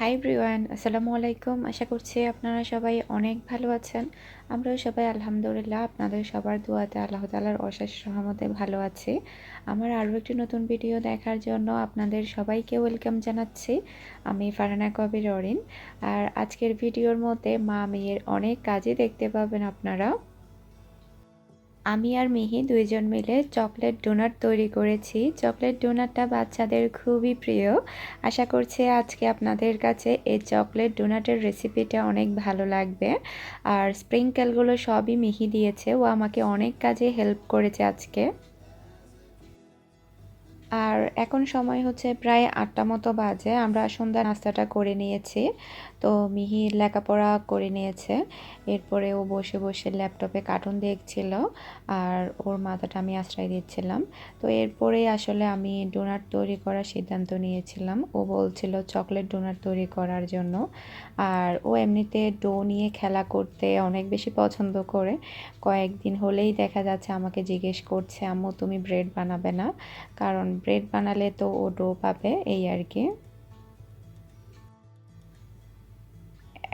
High ব্রিওয়ান আসসালামু আলাইকুম। আশা করছি আপনারা সবাই অনেক ভালো আছেন। আমরাও সবাই আলহামদুলিল্লাহ আপনাদের সবার দোয়াতে আল্লাহ তালার অশেষ সহমতে ভালো আছি। আমার আরও একটি নতুন ভিডিও দেখার জন্য আপনাদের সবাইকে ওয়েলকাম জানাচ্ছি। আমি ফারানা কবির অরিন। আর আজকের ভিডিওর মধ্যে মা মেয়ের অনেক কাজই দেখতে পাবেন আপনারা। আমি আর মিহি দুইজন মিলে চকলেট ডোনাট তৈরি করেছি। চকলেট ডোনাটটা বাচ্চাদের খুবই প্রিয়। আশা করছি আজকে আপনাদের কাছে এই চকলেট ডোনাটের রেসিপিটা অনেক ভালো লাগবে। আর স্প্রিংকেলগুলো সবই মিহি দিয়েছে। ও আমাকে অনেক কাজে হেল্প করেছে আজকে। আর এখন সময় হচ্ছে প্রায় আটটা মতো বাজে। আমরা সন্ধ্যা নাস্তাটা করে নিয়েছি। তো মিহির লেখাপড়া করে নিয়েছে। এরপরে ও বসে বসে ল্যাপটপে কার্টুন দেখছিল আর ওর মাথাটা আমি আশ্রয় দিচ্ছিলাম। তো এরপরে আসলে আমি ডোনাট তৈরি করার সিদ্ধান্ত নিয়েছিলাম। ও বলছিল চকলেট ডোনাট তৈরি করার জন্য। আর ও এমনিতে ডো নিয়ে খেলা করতে অনেক বেশি পছন্দ করে। কয়েকদিন হলেই দেখা যাচ্ছে আমাকে জিজ্ঞেস করছে, আম্মু, তুমি ব্রেড বানাবে না? কারণ ব্রেড বানালে তো ও ডো পাবে, এই আর কি।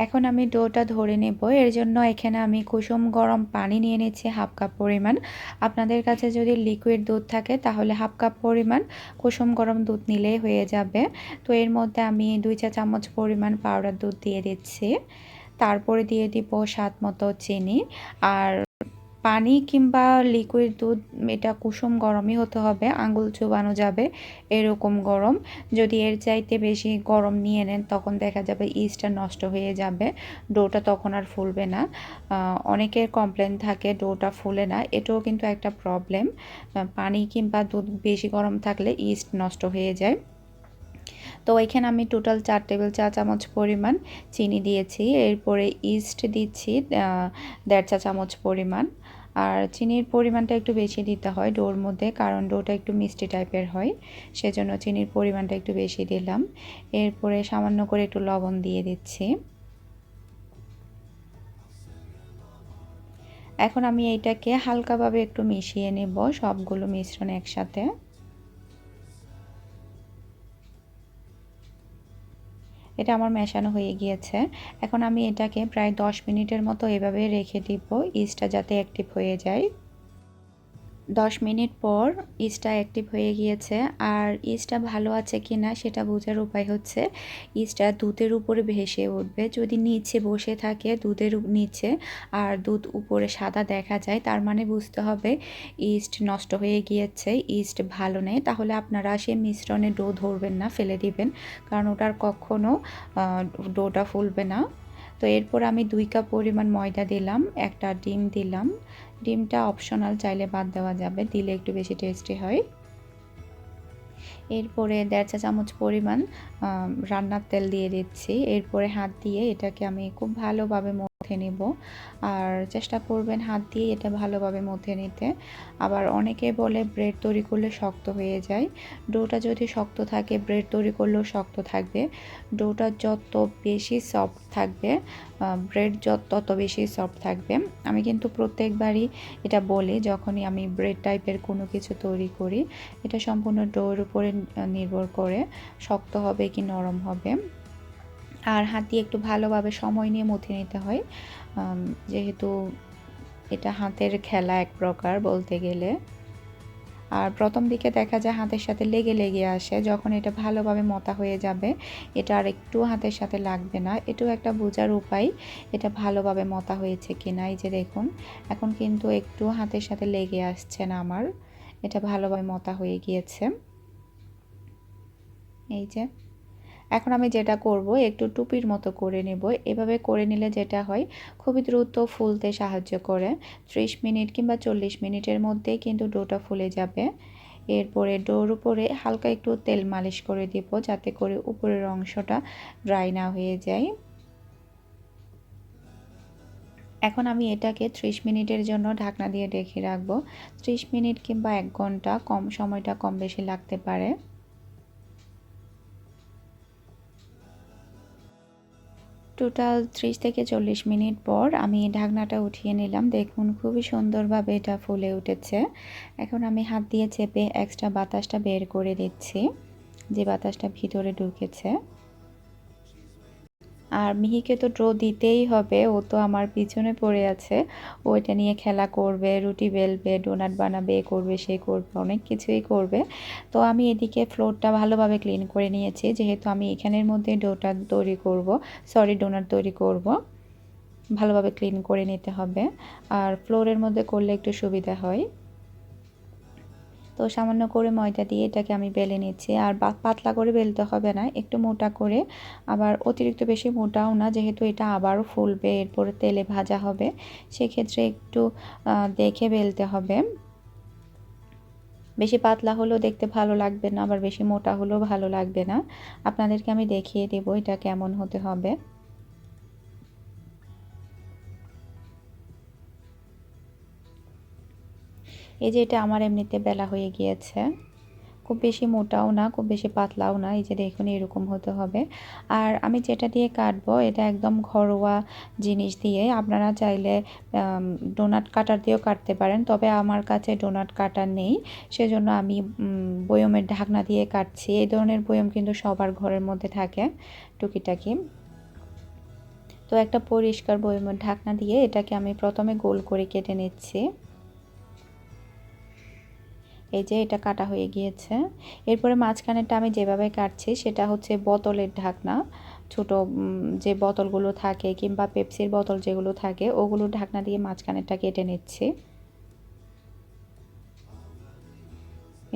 এখন আমি ডোটা ধরে নেব। এর জন্য এখানে আমি কুসুম গরম পানি নিয়ে নিচ্ছি হাফ কাপ পরিমাণ। আপনাদের কাছে যদি লিকুইড দুধ থাকে, তাহলে হাফ কাপ পরিমাণ কুসুম গরম দুধ নিলেই হয়ে যাবে। তো এর মধ্যে আমি দুই চা চামচ পরিমাণ পাউডার দুধ দিয়ে দিচ্ছি। তারপরে দিয়ে দিব স্বাদ মতো চিনি। আর পানি কিংবা লিকুইড দুধ, এটা কুসুম গরমই হতে হবে, আঙুল চুবানো যাবে এরকম গরম। যদি এর চাইতে বেশি গরম নিয়ে নেন, তখন দেখা যাবে ইস্টটা নষ্ট হয়ে যাবে, ডোটা তখন আর ফুলবে না। অনেকের কমপ্লেন থাকে, ডোটা ফুলে না, এটাও কিন্তু একটা প্রবলেম পানি কিংবা দুধ বেশি গরম থাকলে ইস্ট নষ্ট হয়ে যায়। তো এখানে আমি টোটাল চার টেবিল চা চামচ পরিমাণ চিনি দিয়েছি। এরপরে ইস্ট দিচ্ছি দেড় চা চামচ পরিমাণ। আর চিনির পরিমাণটা একটু বেশি দিতে হয় ডোর মধ্যে, কারণ ডোটা একটু মিষ্টি টাইপের হয়, সেজন্য চিনির পরিমাণটা একটু বেশি দিলাম। এরপরে সামান্য করে একটু লবণ দিয়ে দিচ্ছি। এখন আমি এইটাকে হালকাভাবে একটু মিশিয়ে নেব, সবগুলো মিশ্রণ একসাথে। এটা আমার মেশানো হয়ে গিয়েছে। এখন আমি এটাকে প্রায় দশ মিনিটের মতো এভাবে রেখে দিব, ইস্টটা যাতে অ্যাক্টিভ হয়ে যায়। দশ মিনিট পর ইস্টটা অ্যাক্টিভ হয়ে গিয়েছে। আর ইস্টটা ভালো আছে কি না সেটা বোঝার উপায় হচ্ছে, ইস্টটা দুধের উপরে ভেসে উঠবে। যদি নিচে বসে থাকে দুধের নিচে আর দুধ উপরে সাদা দেখা যায়, তার মানে বুঝতে হবে ইস্ট নষ্ট হয়ে গিয়েছে, ইস্ট ভালো নেই। তাহলে আপনারা সে মিশ্রণে ডো ধরবেন না, ফেলে দিবেন। কারণ ওটার কখনো ডোটা ফুলবে না। তো এরপর আমি দুই কাপ পরিমাণ ময়দা দিলাম, একটা ডিম দিলাম। ডিমটা অপশনাল চাইলে বাদ দেওয়া যাবে, দিলে একটু বেশি টেস্টি হয়। এরপরে দেড় চা চামচ পরিমাণ রান্নার তেল দিয়ে দিচ্ছি। এরপরে হাত দিয়ে এটাকে আমি খুব ভালোভাবে মধ্যে নেব। আর চেষ্টা করবেন হাত দিয়ে এটা ভালোভাবে মধ্যে নিতে। আবার অনেকে বলে ব্রেড তৈরি করলে শক্ত হয়ে যায়। ডোটা যদি শক্ত থাকে, ব্রেড তৈরি করলেও শক্ত থাকবে। ডোটা যত বেশি সফট থাকবে ব্রেড যত, তত বেশি সফট থাকবে। আমি কিন্তু প্রত্যেকবারই এটা বলি, যখনই আমি ব্রেড টাইপের কোনো কিছু তৈরি করি, এটা সম্পূর্ণ ডোর উপরে নির্ভর করে শক্ত হবে কি নরম হবে। আর হাত দিয়ে একটু ভালোভাবে সময় নিয়ে মথে নিতে হয়। যেহেতু এটা হাতের খেলা এক প্রকার বলতে গেলে। আর প্রথম দিকে দেখা যায় হাতের সাথে লেগে লেগে আসে, যখন এটা ভালোভাবে মতা হয়ে যাবে, এটা আর একটু হাতের সাথে লাগবে না। এটাও একটা বোঝার উপায়, এটা ভালোভাবে মতা হয়েছে কি না এই যে দেখুন, এখন কিন্তু একটু হাতের সাথে লেগে আসছে না আমার, এটা ভালোভাবে মতা হয়ে গিয়েছে। এই যে। এখন আমি যেটা করব, একটু টুপির মতো করে নেব। এভাবে করে নিলে যেটা হয়, খুবই দ্রুত ফুলতে সাহায্য করে। 30 মিনিট কিংবা চল্লিশ মিনিটের মধ্যেই কিন্তু ডোটা ফুলে যাবে। এরপরে ডোর উপরে হালকা একটু তেল মালিশ করে দিব, যাতে করে উপরের অংশটা ড্রাই না হয়ে যায়। এখন আমি এটাকে 30 মিনিটের জন্য ঢাকনা দিয়ে রেখে রাখব। 30 মিনিট কিংবা এক ঘণ্টা কম সময়টা কম বেশি লাগতে পারে। টোটাল ত্রিশ থেকে চল্লিশ মিনিট পর আমি ঢাকনাটা উঠিয়ে নিলাম। দেখুন, খুবই সুন্দরভাবে এটা ফুলে উঠেছে। এখন আমি হাত দিয়ে চেপে এক্সট্রা বাতাসটা বের করে দিচ্ছি, যে বাতাসটা ভিতরে ঢুকেছে। আর মিহিকে তো ড্র দিতেই হবে, ও তো আমার পিছনে পড়ে আছে। ও এটা নিয়ে খেলা করবে, রুটি বেলবে ডোনাট বানাবে করবে, সে করবে, অনেক কিছুই করবে। তো আমি এদিকে ফ্লোরটা ভালোভাবে ক্লিন করে নিয়েছি, যেহেতু আমি এখানের মধ্যে ডোটা তৈরি করব সরি ডোনাট তৈরি করব। ভালোভাবে ক্লিন করে নিতে হবে। আর ফ্লোরের মধ্যে করলে একটু সুবিধা হয়। তো সামান্য করে ময়দা দিয়ে এটাকে আমি বেলে নিচ্ছি। আর পাতলা করে বেলতে হবে না, একটু মোটা করে। আবার অতিরিক্ত বেশি মোটাও না, যেহেতু এটা আবারও ফুলবে, এরপরে তেলে ভাজা হবে, সেক্ষেত্রে একটু দেখে বেলতে হবে। বেশি পাতলা হলেও দেখতে ভালো লাগবে না, আবার বেশি মোটা হলেও ভালো লাগবে না। আপনাদেরকে আমি দেখিয়ে দেবো এটা কেমন হতে হবে। এই যে এটা আমার এমনিতে বেলা হয়ে গিয়েছে। খুব বেশি মোটাও না, খুব বেশি পাতলাও না, এই যে দেখুন এরকম হতে হবে। আর আমি যেটা দিয়ে কাটবো, এটা একদম ঘরোয়া জিনিস দিয়ে। আপনারা চাইলে ডোনাট কাটার দিয়েও কাটতে পারেন, তবে আমার কাছে ডোনাট কাটার নেই। সেজন্য আমি বয়মের ঢাকনা দিয়ে কাটছি। এই ধরনের বয়ম কিন্তু সবার ঘরের মধ্যে থাকে, টুকিটাকি। তো একটা পরিষ্কার বয়মের ঢাকনা দিয়ে এটাকে আমি প্রথমে গোল করে কেটে নিচ্ছি। এই যে এটা কাটা হয়ে গিয়েছে। এরপরে মাঝখানেরটা আমি যেভাবে কাটছি সেটা হচ্ছে বোতলের ঢাকনা। ছোট যে বোতলগুলো থাকে কিংবা পেপসির বোতল যেগুলো থাকে, ওগুলো ঢাকনা দিয়ে মাঝখানেরটা কেটে নিচ্ছি।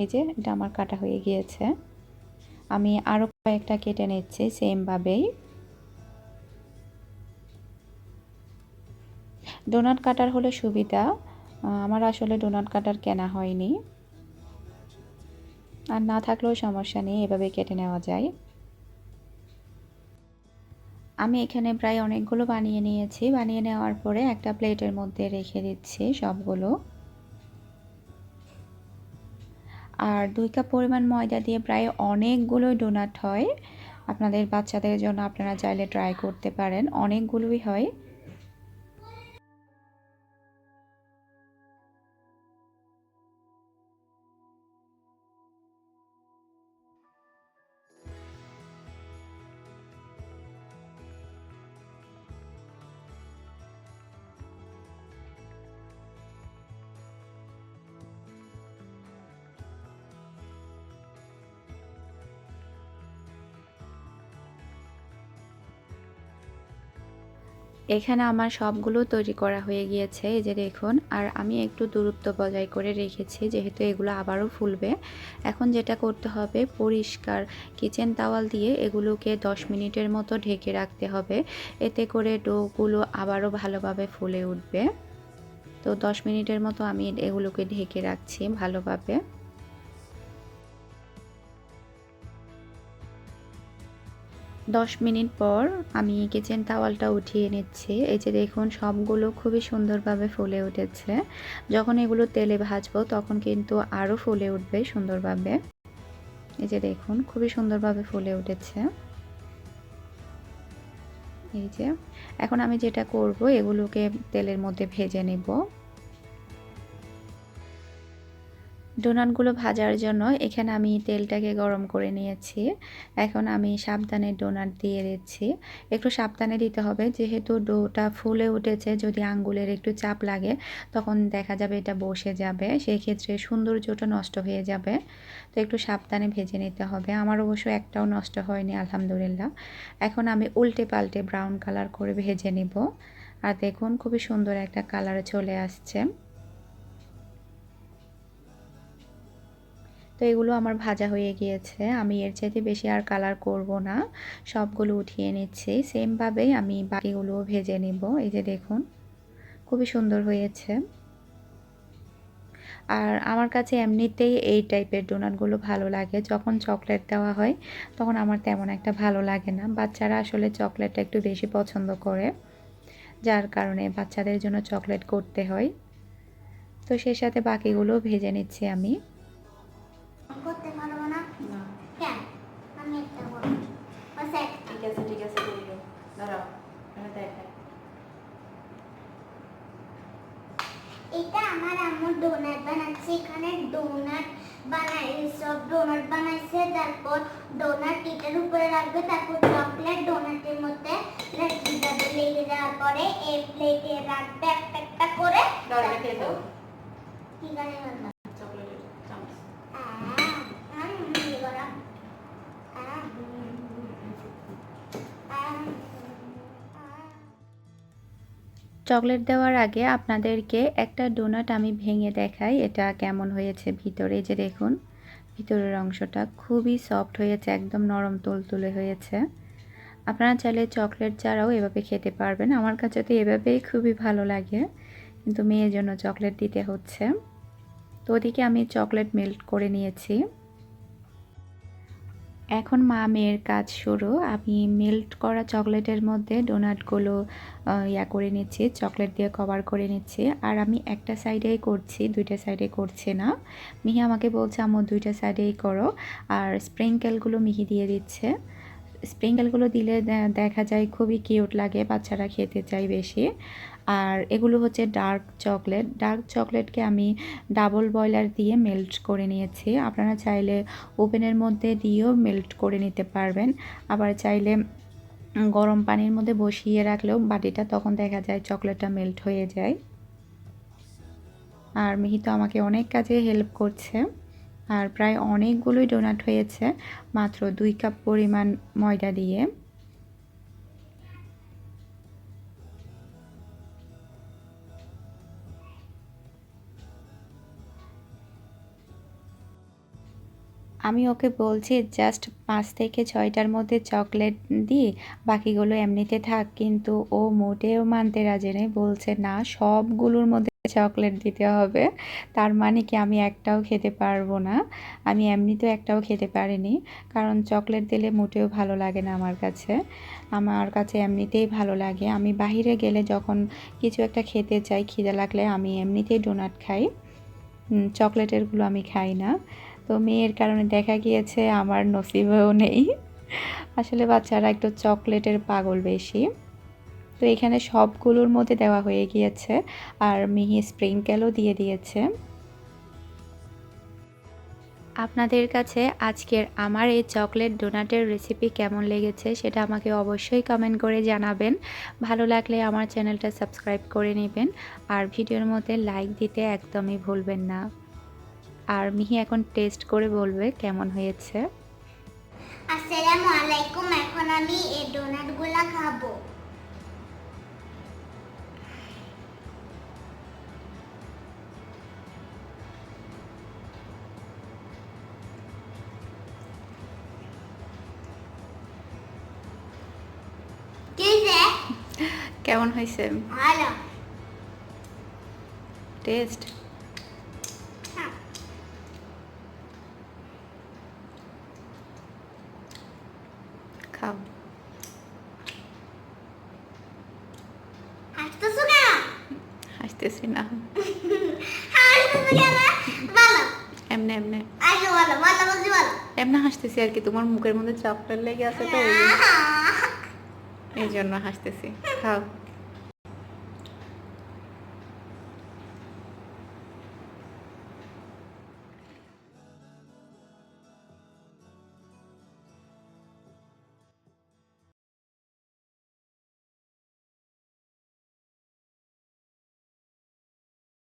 এই যে এটা আমার কাটা হয়ে গিয়েছে। আমি আরও কয়েকটা কেটে নিচ্ছি সেমভাবেই। ডোনাট কাটার হলে সুবিধা। আমার আসলে ডোনাট কাটার কেনা হয়নি। আর না থাকলেও সমস্যা নেই, এভাবে কেটে নেওয়া যায়। আমি এখানে প্রায় অনেকগুলো বানিয়ে নিয়েছি। বানিয়ে নেওয়ার পরে একটা প্লেটের মধ্যে রেখে দিচ্ছি সবগুলো। আর দুই কাপ পরিমাণ ময়দা দিয়ে প্রায় অনেকগুলো ডোনাট হয়। আপনাদের বাচ্চাদের জন্য আপনারা চাইলে ট্রাই করতে পারেন। অনেকগুলোই হয়। এখানে আমার সবগুলো তৈরি করা হয়ে গিয়েছে, এই যে দেখুন। আর আমি একটু দূরত্ব বজায় করে রেখেছি, যেহেতু এগুলো আবারও ফুলবে। এখন যেটা করতে হবে, পরিষ্কার কিচেন তাওয়াল দিয়ে এগুলোকে 10 মিনিটের মতো ঢেকে রাখতে হবে। এতে করে ডোগুলো আবারও ভালোভাবে ফুলে উঠবে। তো 10 মিনিটের মতো আমি এগুলোকে ঢেকে রাখছি ভালোভাবে। দশ মিনিট পর আমি কিচেন টাওয়ালটা উঠিয়ে নিচ্ছি। এই যে দেখুন, সবগুলো খুবই সুন্দরভাবে ফুলে উঠেছে। যখন এগুলো তেলে ভাজবো, তখন কিন্তু আরও ফুলে উঠবে সুন্দরভাবে। এই যে দেখুন, খুবই সুন্দরভাবে ফুলে উঠেছে। এই যে, এখন আমি যেটা করব, এগুলোকে তেলের মধ্যে ভেজে নেব। ডোনাটগুলো ভাজার জন্য এখানে আমি তেলটাকে গরম করে নিয়েছি। এখন আমি সাবধানে ডোনাট দিয়ে দিচ্ছি। একটু সাবধানে দিতে হবে, যেহেতু ডোটা ফুলে উঠেছে, যদি আঙ্গুলের একটু চাপ লাগে, তখন দেখা যাবে এটা বসে যাবে। সেই ক্ষেত্রে সৌন্দর্যটা নষ্ট হয়ে যাবে। তো একটু সাবধানে ভেজে নিতে হবে। আমার অবশ্য একটাও নষ্ট হয়নি, আলহামদুলিল্লাহ। এখন আমি উল্টে পাল্টে ব্রাউন কালার করে ভেজে নিব। আর দেখুন, খুবই সুন্দর একটা কালার চলে আসছে। তো এগুলো আমার ভাজা হয়ে গিয়েছে। আমি এর চাইতে বেশি আর কালার করব না। সবগুলো উঠিয়ে নিচ্ছি। সেমভাবেই আমি বাকিগুলোও ভেজে নিব। এই যে দেখুন, খুবই সুন্দর হয়েছে। আর আমার কাছে এমনিতেই এই টাইপের ডোনাটগুলো ভালো লাগে। যখন চকলেট দেওয়া হয়, তখন আমার তেমন একটা ভালো লাগে না। বাচ্চারা আসলে চকলেটটা একটু বেশি পছন্দ করে, যার কারণে বাচ্চাদের জন্য চকলেট করতে হয়। তো সেই সাথে বাকিগুলো ভেজে নিচ্ছি আমি। করতে পারব না না কেন আমি একটা করব ঠিক আছে ঠিক আছে করিও দাঁড়াও দেখাই। এটা আমার আম্মু ডোনাট বানাচ্ছে। এখানে ডোনাট বানাই সব ডোনাট বানাইছে। তারপর ডোনাট এটার উপরে রাখবে তারপর চকলেট ডোনাটের মধ্যে রেখে যাবে লেগে যাওয়ার পরে এই প্লেটে রাখবে একটা একটা করে। দাও এটা চকলেট দেওয়ার আগে আপনাদেরকে একটা ডোনাট আমি ভেঙে দেখাই, এটা কেমন হয়েছে ভিতরে যে দেখুন, ভিতরের অংশটা খুবই সফট হয়েছে, একদম নরম তুলতুলে হয়েছে। আপনারা চাইলে চকলেট ছাড়াও এভাবে খেতে পারবেন, আমার কাছে তো এভাবেই খুবই ভালো লাগে, কিন্তু মেয়ের জন্য চকলেট দিতে হচ্ছে। তো ওদিকে আমি চকলেট মেল্ট করে নিয়েছি। এখন মা মেয়ের কাজ শুরু। আমি মেল্ট করা চকলেটের মধ্যে ডোনাটগুলো ইয়া করে নিচ্ছি, চকলেট দিয়ে কভার করে নিচ্ছি। আর আমি একটা সাইডেই করছি, দুইটা সাইডে করছি না। মিহি আমাকে বলছে আমার দুইটা সাইডেই করো। আর স্প্রিঙ্কেলগুলো মিহি দিয়ে দিচ্ছে। স্প্রিঙ্কেলগুলো দিলে দেখা যায় খুবই কিউট লাগে, বাচ্চারা খেতে চায় বেশি। আর এগুলো হচ্ছে ডার্ক চকলেট ডার্ক চকলেটকে আমি ডাবল বয়লার দিয়ে মেল্ট করে নিয়েছি। আপনারা চাইলে ওভেনের মধ্যে দিয়েও মেল্ট করে নিতে পারবেন। আবার চাইলে গরম পানির মধ্যে বসিয়ে রাখলেও বাটিটা তখন দেখা যায় চকলেটটা মেল্ট হয়ে যায়। আর মিহি তো আমাকে অনেক কাজে হেল্প করছে। আর প্রায় অনেকগুলোই ডোনাট হয়েছে, মাত্র দুই কাপ পরিমাণ ময়দা দিয়ে। আমি ওকে বলছি, জাস্ট পাঁচ থেকে ছয়টার মধ্যে চকলেট দিই বাকিগুলো এমনিতে থাক। কিন্তু ও মোটেও মানতে রাজি নেই, বলছে, না, সবগুলোর মধ্যে চকলেট দিতে হবে। তার মানে কি আমি একটাও খেতে পারব না? আমি এমনিতেও একটাও খেতে পারিনি। কারণ চকলেট দিলে মোটেও ভালো লাগে না আমার কাছে। আমার কাছে এমনিতেই ভালো লাগে। আমি বাইরে গেলে যখন কিছু একটা খেতে চাই, খিদে লাগলে আমি এমনিতেই ডোনাট খাই। চকলেটেরগুলো আমি খাই না। তো মেয়ের কারণে দেখা গিয়েছে আমার নসিবেও নেই। আসলে বাচ্চারা একটু চকলেটের পাগল বেশি। তো এখানে সবগুলোর মধ্যে দেওয়া হয়ে গিয়েছে আর মিহি স্প্রিঙ্কেলও দিয়ে দিয়েছে। আপনাদের কাছে আজকের আমার এই চকলেট ডোনাটের রেসিপি কেমন লেগেছে সেটা আমাকে অবশ্যই কমেন্ট করে জানাবেন। ভালো লাগলে আমার চ্যানেলটা সাবস্ক্রাইব করে নেবেন। আর ভিডিওর মধ্যে লাইক দিতে একদমই ভুলবেন না। আর মিহি এখন টেস্ট করে বলবে কেমন হয়েছে। আসসালামু আলাইকুম এখন আমি এই ডোনাটগুলা খাব। কেমন হয়েছে? ভালো। টেস্ট হ্যাঁ। খাও হাসতেছো কেন হাসতেছি না হাসতেছো কেন বলো এমনি এমনি আগে বলো বলো বলছি বলো এমনি হাসতেছি আর কি তোমার মুখের মধ্যে চকলেট লেগে আছে তো এই- এই জন্য হাসতেছি। খাও।